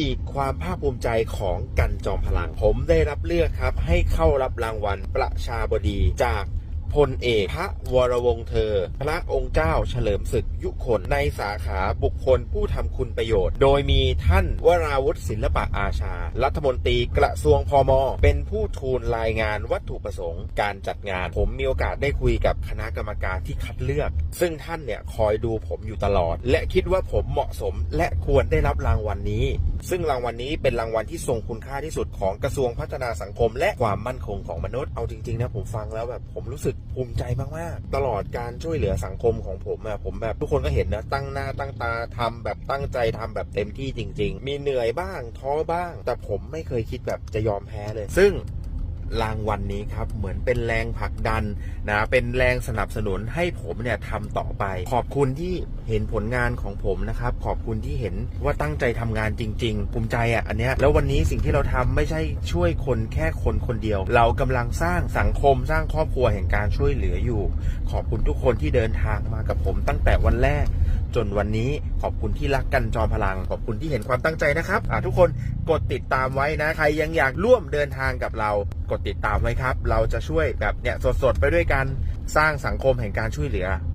อีกความภาคภูมิใจของกันจอมพลัง ผมได้รับเลือกครับ ให้เข้ารับรางวัลประชาบดีจากพลเอกพระวรวงศ์เธอ พระองค์เจ้าเฉลิมศึกยุคนในสาขาบุคคลผู้ทำคุณประโยชน์ โดยมีท่านวราวุฒิศิลปะอาชา รัฐมนตรีกระทรวงพมเป็นผู้ทูลรายงานวัตถุประสงค์ การจัดงาน ผมมีโอกาสได้คุยกับคณะกรรมการที่คัดเลือก ซึ่งท่านเนี่ยคอยดูผมอยู่ตลอด และคิดว่าผมเหมาะสมและควรได้รับรางวัลนี้ ซึ่งรางวัลนี้เป็นรางวัลที่ทรงคุณค่าที่สุดของกระทรวงพัฒนาสังคม และความมั่นคงของมนุษย์เอาจริงๆนะผมฟังแล้วแบบผมรู้สึกภูมิใจมากๆตลอดการช่วยเหลือสังคมของผมอะผมแบบทุกคนก็เห็นนะตั้งหน้าตั้งตาทำแบบตั้งใจทำแบบเต็มที่จริง ๆ มีเหนื่อยบ้างท้อบ้าง แต่ผมไม่เคยคิดแบบจะยอมแพ้เลย ซึ่งรางวัลนี้ครับเหมือนเป็นแรงผลักดันนะเป็นแรงสนับสนุนให้ผมเนี่ยทำต่อไป ขอบคุณที่ เห็นผลงานของผมนะครับ ขอบคุณที่เห็นว่าตั้งใจทำงานจริง ๆ ภูมิใจอะอันเนี้ยแล้ววันนี้สิ่งที่เราทำไม่ใช่ช่วยคนแค่คนคนเดียว เรากำลังสร้างสังคมสร้างครอบครัวแห่งการช่วยเหลืออยู่ ขอบคุณทุกคนที่เดินทางมากับผมตั้งแต่วันแรก จนวันนี้ขอบคุณที่รักกันจอมพลัง ขอบคุณที่เห็นความตั้งใจนะครับทุกคนกดติดตามไว้นะใครยังอยากร่วมเดินทางกับเรา กดติดตามไว้ครับ เราจะช่วยแบบเนี่ยสดๆไปด้วยกันสร้างสังคมแห่งการช่วยเหลือ